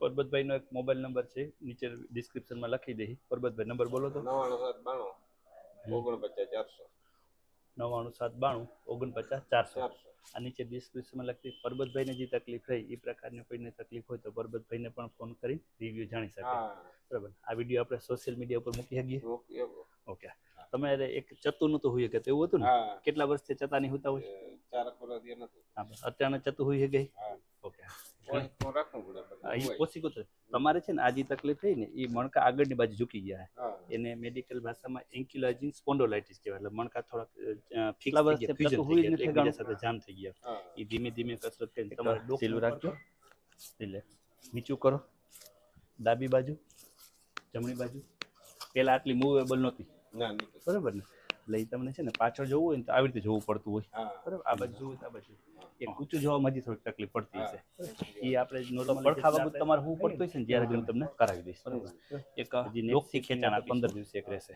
પરબતભાઈનો એક mobile number છે નીચે ડિસ્ક્રિપ્શનમાં લખી દઈ પરબતભાઈ નંબર બોલો તો. નવાણું સાત બાણું ઓગણપચાસ ચારસો. નવ્વાણું સાત બાણું ઓગણપચાસ ચારસો. ચારસો. આ નીચે ડિસ્ક્રિપ્શનમાં લખતી પરબતભાઈને જે તકલીફ રહી એ પ્રકારની કોઈને તકલીફ હોય તો પરબતભાઈને પણ ફોન કરી રિવ્યુ જાણી શકે. બરાબર. આ વીડિયો આપણે સોશિયલ મીડિયા ઉપર મૂકી શકીએ. ઓકે તમારે એક ચતુ નતું હોય કે એવું હતું ને? કેટલા વર્ષથી ચતાની હોતા હોય? ચાર નથી અત્યારના ચતુ હોય ગઈ ઓછી કુતરે તમારે છે ને આ જે તકલીફ થઈ ને એ મણકા આગળની બાજુ ઝૂકી ગયા એને મેડિકલ ભાષામાં એન્કિલોઝિંગ સ્પોન્ડોલાઇટિસ કહેવાય. એટલે મણકા થોડાક ફિક્સ? સાથે જામ થઈ ગયા. એ ધીમે ધીમે કસરત કરીને તમારે ડોક રાખજો. એટલે નીચું કરો. ડાબી બાજુ જમણી બાજુ. પેલા આટલી મૂવેબલ નહોતી. ના બરાબર ને? એટલે તમને છે ને પાછળ જવું હોય ને તો આવી રીતે જોવું પડતું હોય. બરાબર? આ બાજુ જોવું આ બાજુ. એક ઊંચું જોવામાં હજી થોડીક તકલીફ પડતી હશે. એ આપણે નોર્મલ પડખા બાબત તમારે હું પડતું હશે ને જ્યારે હું તમને કરાવી દઈશ. બરાબર. એક હજી નેક્સ્ટ ખેંચાણ પંદર દિવસે. એક રહેશે.